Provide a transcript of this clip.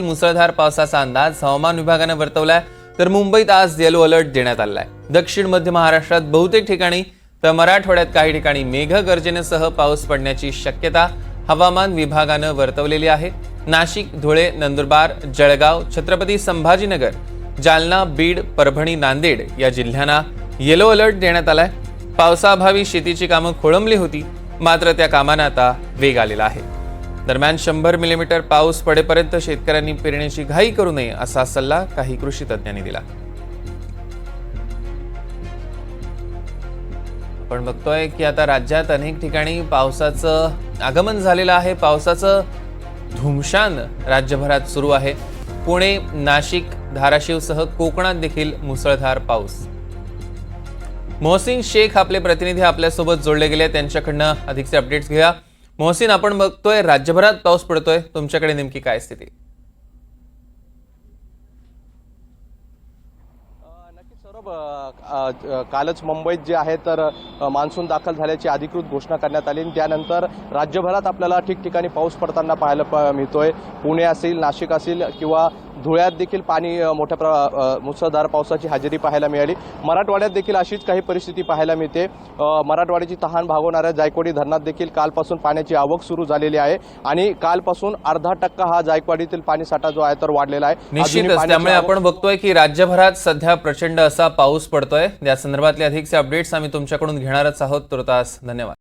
मुसळधार पावसाचा अंदाज हवामान विभागानं वर्तवलाय. तर मुंबईत आज येलो अलर्ट देण्यात आलाय. दक्षिण मध्य महाराष्ट्रात बहुतेक ठिकाणी तर मराठवाड्यात काही ठिकाणी मेघगर्जनेसह पाऊस पडण्याची शक्यता हवामान विभागानं वर्तवलेली आहे. नाशिक धुळे नंदुरबार जळगाव छत्रपती संभाजीनगर जालना बीड परभणी नांदेड या जिल्ह्यांना येलो अलर्ट देण्यात आलाय. पावसाअभावी शेतीची कामं खोळंबली होती मात्र त्या कामांना आता वेग आलेला आहे. दरम्यान शंभर मिलीमीटर पाऊस पडेपर्यंत शेतकऱ्यांनी पेरण्याची घाई करू नये असा सल्ला काही कृषी तज्ज्ञांनी दिला. आपण बघतोय की आता राज्यात अनेक ठिकाणी पावसाचं आगमन झालेलं आहे. पावसाचं धुमशान राज्यभरात सुरू आहे. पुणे नाशिक धाराशिवसह कोकणात देखील मुसळधार पाऊस. मोहसिन शेख आपले प्रतिनिधी आपल्यासोबत जोडले गेले त्यांच्याकडनं अधिकचे अपडेट्स घ्या मोहसिन आपण बघतोय राज्यभरात पाऊस पडतोय. तुमच्याकडे नेमकी काय स्थिती? कालच मुंबईत जे आहे तर मान्सून दाखल झाल्याची अधिकृत घोषणा करण्यात आली. त्यानंतर राज्यभरात आपल्याला ठिकठिकाणी पाऊस पडताना पाहायला मिळतोय. पुणे असेल नाशिक असेल किंवा धुळ्यात देखील पाणी मोठ्या प्र मुसळधार पावसाची हजेरी पाहायला मिळाली. मराठवाड्यात देखील अशीच काही परिस्थिती पाहायला मिळते. मराठवाड्याची तहान भागवणाऱ्या जायकवाडी धरणात देखील कालपासून पाण्याची आवक सुरू झालेली आहे आणि कालपासून अर्धा टक्का हा जायकवाडीतील पाणी साठा जो आहे तर वाढलेला आहे. निश्चितच पाण्याची त्यामुळे आपण बघतोय की राज्यभरात सध्या प्रचंड असा पाऊस पडतोय. या संदर्भातले अधिकचे अपडेट्स आम्ही तुमच्याकडून घेणारच आहोत. तुर्तास धन्यवाद.